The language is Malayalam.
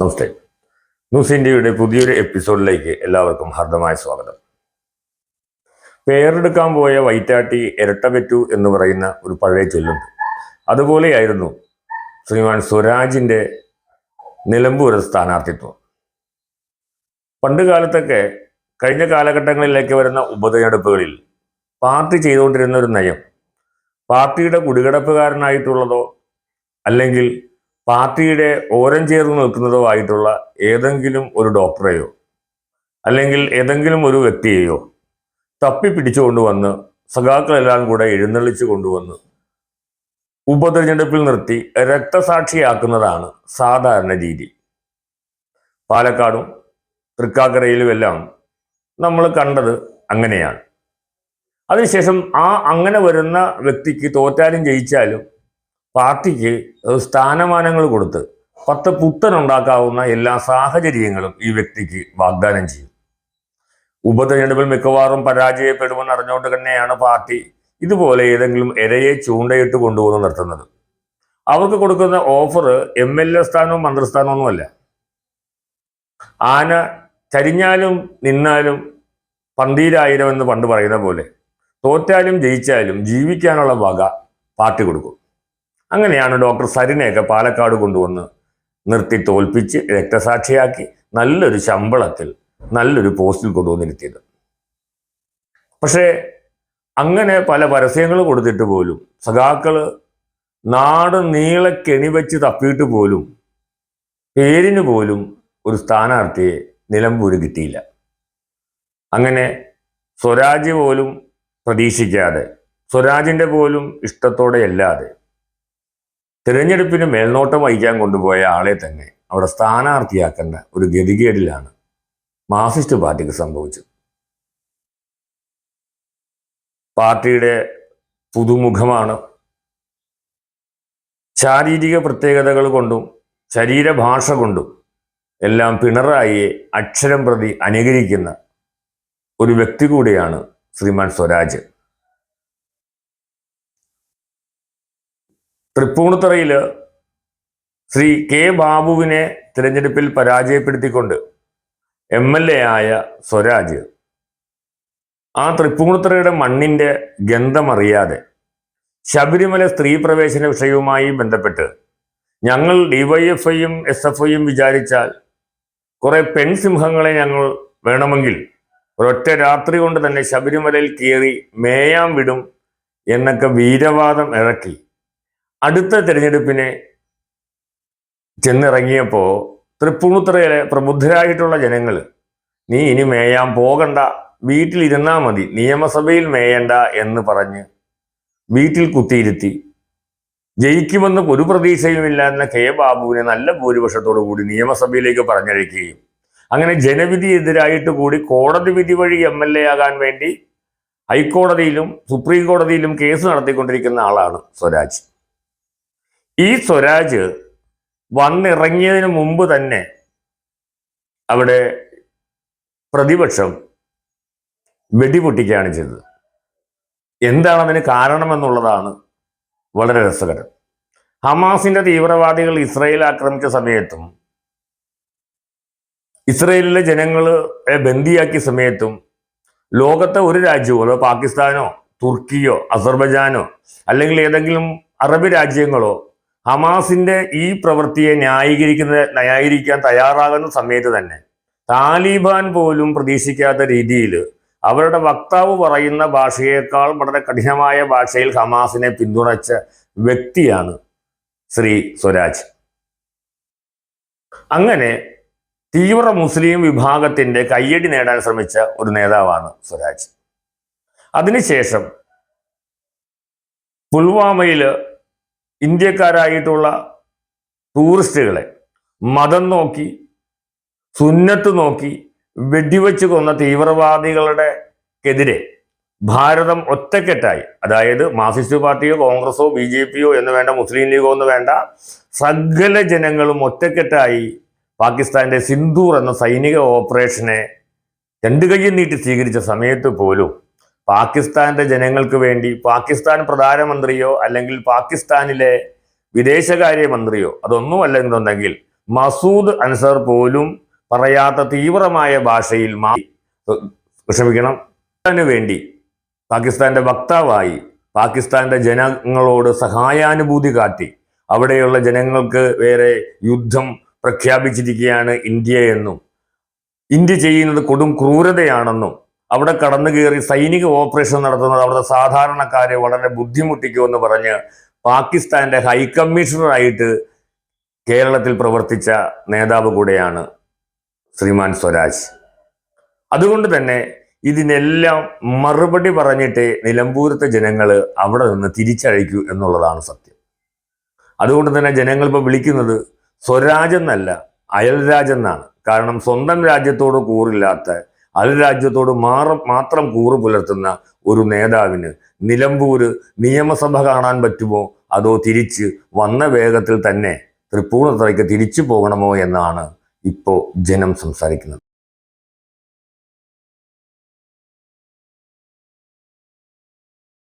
നമസ്തേ. ന്യൂസ് ഇന്ത്യയുടെ പുതിയൊരു എപ്പിസോഡിലേക്ക് എല്ലാവർക്കും ഹർദ്ദമായ സ്വാഗതം. പേരെടുക്കാൻ പോയ വൈറ്റാട്ടി ഇരട്ട പെറ്റു എന്ന് പറയുന്ന ഒരു പഴയ ചൊല്ലുണ്ട്. അതുപോലെയായിരുന്നു ശ്രീമാൻ സ്വരാജിന്റെ നിലമ്പൂർ സ്ഥാനാർത്ഥിത്വം. പണ്ട് കാലത്തൊക്കെ കഴിഞ്ഞ കാലഘട്ടങ്ങളിലേക്ക് വരുന്ന ഉപതെരഞ്ഞെടുപ്പുകളിൽ പാർട്ടി ചെയ്തുകൊണ്ടിരുന്ന ഒരു നയം പാർട്ടിയുടെ കുടികിടപ്പുകാരനായിട്ടുള്ളതോ അല്ലെങ്കിൽ പാർട്ടിയുടെ ഓരം ചേർന്ന് നിൽക്കുന്നതോ ആയിട്ടുള്ള ഏതെങ്കിലും ഒരു ഡോക്ടറെയോ അല്ലെങ്കിൽ ഏതെങ്കിലും ഒരു വ്യക്തിയെയോ തപ്പി പിടിച്ചുകൊണ്ടുവന്ന് സഖാക്കളെല്ലാം കൂടെ എഴുന്നള്ളിച്ചു കൊണ്ടുവന്ന് ഉപതെരഞ്ഞെടുപ്പിൽ നിർത്തി രക്തസാക്ഷിയാക്കുന്നതാണ് സാധാരണ രീതി. പാലക്കാടും തൃക്കാക്കരയിലുമെല്ലാം നമ്മൾ കണ്ടത് അങ്ങനെയാണ്. അതിനുശേഷം ആ അങ്ങനെ വരുന്ന വ്യക്തിക്ക് തോറ്റാലും ജയിച്ചാലും പാർട്ടിക്ക് സ്ഥാനമാനങ്ങൾ കൊടുത്ത് പത്ത് ഉണ്ടാക്കാവുന്ന എല്ലാ സാഹചര്യങ്ങളും ഈ വ്യക്തിക്ക് വാഗ്ദാനം ചെയ്യും. ഉപതെരഞ്ഞെടുപ്പിൽ മിക്കവാറും പരാജയപ്പെടുമെന്ന് അറിഞ്ഞുകൊണ്ട് തന്നെയാണ് പാർട്ടി ഇതുപോലെ ഏതെങ്കിലും ഇരയെ ചൂണ്ടയിട്ട് കൊണ്ടുവന്ന് നിർത്തുന്നത്. അവർക്ക് കൊടുക്കുന്ന ഓഫർ എം എൽ എ സ്ഥാനവും മന്ത്രിസ്ഥാനവും അല്ല. ആന ചരിഞ്ഞാലും നിന്നാലും പന്തീരായിരം എന്ന് പണ്ട് പറയുന്ന പോലെ തോറ്റാലും ജയിച്ചാലും ജീവിക്കാനുള്ള വക പാർട്ടി കൊടുക്കും. അങ്ങനെയാണ് ഡോക്ടർ സരിനെയൊക്കെ പാലക്കാട് കൊണ്ടുവന്ന് നിർത്തി തോൽപ്പിച്ച് രക്തസാക്ഷിയാക്കി നല്ലൊരു ശമ്പളത്തിൽ നല്ലൊരു പോസ്റ്റിൽ കൊണ്ടുവന്നിരുത്തിയത്. പക്ഷേ അങ്ങനെ പല പരസ്യങ്ങൾ കൊടുത്തിട്ട് പോലും സഖാക്കൾ നാട് നീളെ കെണിവെച്ച് തപ്പിയിട്ട് പോലും പേരിന് പോലും ഒരു സ്ഥാനാർത്ഥിയെ നിലമ്പൂര് കിട്ടിയില്ല. അങ്ങനെ സ്വരാജ് പോലും പ്രതീക്ഷിക്കാതെ സ്വരാജിന്റെ പോലും ഇഷ്ടത്തോടെ അല്ലാതെ തിരഞ്ഞെടുപ്പിന് മേൽനോട്ടം വഹിക്കാൻ കൊണ്ടുപോയ ആളെ തന്നെ അവിടെ സ്ഥാനാർത്ഥിയാക്കേണ്ട ഒരു ഗതികേടിലാണ് മാർക്സിസ്റ്റ് പാർട്ടിക്ക് സംഭവിച്ചത്. പാർട്ടിയുടെ പുതുമുഖമാണ്. ശാരീരിക പ്രത്യേകതകൾ കൊണ്ടും ശരീരഭാഷ കൊണ്ടും എല്ലാം പിണറായിയെ അക്ഷരം പ്രതി അനുകരിക്കുന്ന ഒരു വ്യക്തി കൂടിയാണ് ശ്രീമാൻ സ്വരാജ്. തൃപ്പൂണിത്തറയിൽ ശ്രീ കെ ബാബുവിനെ തിരഞ്ഞെടുപ്പിൽ പരാജയപ്പെടുത്തിക്കൊണ്ട് എം എൽ എ ആയ സ്വരാജ് ആ തൃപ്പൂണിത്തറയുടെ മണ്ണിന്റെ ഗന്ധമറിയാതെ ശബരിമല സ്ത്രീ പ്രവേശന വിഷയവുമായി ബന്ധപ്പെട്ട് ഞങ്ങൾ ഡിവൈഎഫ്ഐയും എസ് എഫ് ഐയും വിചാരിച്ചാൽ കുറെ പെൺസിംഹങ്ങളെ ഞങ്ങൾ വേണമെങ്കിൽ ഒരൊറ്റ രാത്രി കൊണ്ട് തന്നെ ശബരിമലയിൽ കയറി മേയാൻ വിടും എന്നൊക്കെ വീരവാദം ഇറക്കി. അടുത്ത തിരഞ്ഞെടുപ്പിന് ചെന്നിറങ്ങിയപ്പോൾ തൃപ്പൂണിത്തുറയിലെ പ്രബുദ്ധരായിട്ടുള്ള ജനങ്ങൾ നീ ഇനി മേയാൻ പോകണ്ട. വീട്ടിലിരുന്നാൽ മതി. നിയമസഭയിൽ മേയണ്ട എന്ന് പറഞ്ഞ് വീട്ടിൽ കുത്തിയിരുത്തി. ജയിക്കുമെന്ന് ഒരു പ്രതീക്ഷയുമില്ലായിരുന്ന കെ. ബാബുവിനെ നല്ല ഭൂരിപക്ഷത്തോടു കൂടി നിയമസഭയിലേക്ക് പറഞ്ഞയക്കുകയും അങ്ങനെ ജനവിധി എതിരായിട്ട് കൂടി കോടതി വിധി വഴി എം എൽ എ ആകാൻ വേണ്ടി ഹൈക്കോടതിയിലും സുപ്രീം കോടതിയിലും കേസ് നടത്തിക്കൊണ്ടിരിക്കുന്ന ആളാണ് സ്വരാജ്. ഈ സ്വരാജ് വന്നിറങ്ങിയതിനു മുമ്പ് തന്നെ അവിടെ പ്രതിപക്ഷം വെടിപൊട്ടിക്കുകയാണ് ചെയ്തത്. എന്താണ് അതിന് കാരണമെന്നുള്ളതാണ് വളരെ രസകരം. ഹമാസിന്റെ തീവ്രവാദികൾ ഇസ്രയേൽ ആക്രമിച്ച സമയത്തും ഇസ്രയേലിലെ ജനങ്ങളെ ബന്ദിയാക്കിയ സമയത്തും ലോകത്തെ ഒരു രാജ്യവും അതോ പാകിസ്ഥാനോ തുർക്കിയോ അസർബജാനോ അല്ലെങ്കിൽ ഏതെങ്കിലും അറബ് രാജ്യങ്ങളോ ഹമാസിന്റെ ഈ പ്രവൃത്തിയെ ന്യായീകരിക്കുന്ന ന്യായീകരിക്കാൻ തയ്യാറാകുന്ന സമയത്ത് തന്നെ താലിബാൻ പോലും പ്രതീക്ഷിക്കാത്ത രീതിയിൽ അവരുടെ വക്താവ് പറയുന്ന ഭാഷയേക്കാൾ വളരെ കഠിനമായ ഭാഷയിൽ ഹമാസിനെ പിന്തുണച്ച വ്യക്തിയാണ് ശ്രീ സ്വരാജ്. അങ്ങനെ തീവ്ര മുസ്ലിം വിഭാഗത്തിന്റെ കയ്യടി നേടാൻ ശ്രമിച്ച ഒരു നേതാവാണ് സ്വരാജ്. അതിനുശേഷം പുൽവാമയിൽ ഇന്ത്യക്കാരായിട്ടുള്ള ടൂറിസ്റ്റുകളെ മതം നോക്കി സുന്നത്ത് നോക്കി വെടിവെച്ച് കൊന്ന തീവ്രവാദികളുടെ എതിരെ ഭാരതം ഒറ്റക്കെട്ടായി. അതായത് മാർക്സിസ്റ്റ് പാർട്ടിയോ കോൺഗ്രസോ ബി ജെ പിയോ എന്ന് വേണ്ട മുസ്ലിം ലീഗോ എന്ന് വേണ്ട സകല ജനങ്ങളും ഒറ്റക്കെട്ടായി പാകിസ്ഥാന്റെ സിന്ധൂർ എന്ന സൈനിക ഓപ്പറേഷനെ രണ്ടു കൈയും നീട്ടി സ്വീകരിച്ച സമയത്ത് പോലും പാകിസ്ഥാന്റെ ജനങ്ങൾക്ക് വേണ്ടി പാകിസ്ഥാൻ പ്രധാനമന്ത്രിയോ അല്ലെങ്കിൽ പാകിസ്ഥാനിലെ വിദേശകാര്യമന്ത്രിയോ അതൊന്നുമല്ല എന്നുണ്ടെങ്കിൽ മസൂദ് അൻസർ പോലും പറയാത്ത തീവ്രമായ ഭാഷയിൽ മാ ക്ഷമിക്കണം വേണ്ടി പാകിസ്ഥാന്റെ വക്താവായി പാകിസ്ഥാന്റെ ജനങ്ങളോട് സഹായാനുഭൂതി കാട്ടി അവിടെയുള്ള ജനങ്ങൾക്ക് വേറെ യുദ്ധം പ്രഖ്യാപിച്ചിരിക്കുകയാണ് ഇന്ത്യ എന്നും. ഇന്ത്യ ചെയ്യുന്നത് കൊടും ക്രൂരതയാണെന്നും അവിടെ കടന്നു കയറി സൈനിക ഓപ്പറേഷൻ നടത്തുന്നത് അവിടുത്തെ സാധാരണക്കാരെ വളരെ ബുദ്ധിമുട്ടിക്കുമെന്ന് പറഞ്ഞ് പാകിസ്ഥാന്റെ ഹൈക്കമ്മീഷണറായിട്ട് കേരളത്തിൽ പ്രവർത്തിച്ച നേതാവ് കൂടെയാണ് ശ്രീമാൻ സ്വരാജ്. അതുകൊണ്ട് തന്നെ ഇതിനെല്ലാം മറുപടി പറഞ്ഞിട്ടേ നിലമ്പൂരത്തെ ജനങ്ങൾ അവിടെ നിന്ന് തിരിച്ചഴിക്കൂ എന്നുള്ളതാണ് സത്യം. അതുകൊണ്ട് തന്നെ ജനങ്ങൾ ഇപ്പോൾ വിളിക്കുന്നത് സ്വരാജ് എന്നല്ല അയൽരാജ് എന്നാണ്. കാരണം സ്വന്തം രാജ്യത്തോട് കൂറില്ലാത്ത അയൽരാജ്യത്തോട് മാറ മാത്രം കൂറ് പുലർത്തുന്ന ഒരു നേതാവിന് നിലമ്പൂര് നിയമസഭ കാണാൻ പറ്റുമോ? അതോ തിരിച്ച് വന്ന വേഗത്തിൽ തന്നെ തൃപ്പൂണിത്തറയ്ക്ക് തിരിച്ചു പോകണമോ എന്നാണ് ഇപ്പോൾ ജനം സംസാരിക്കുന്നത്.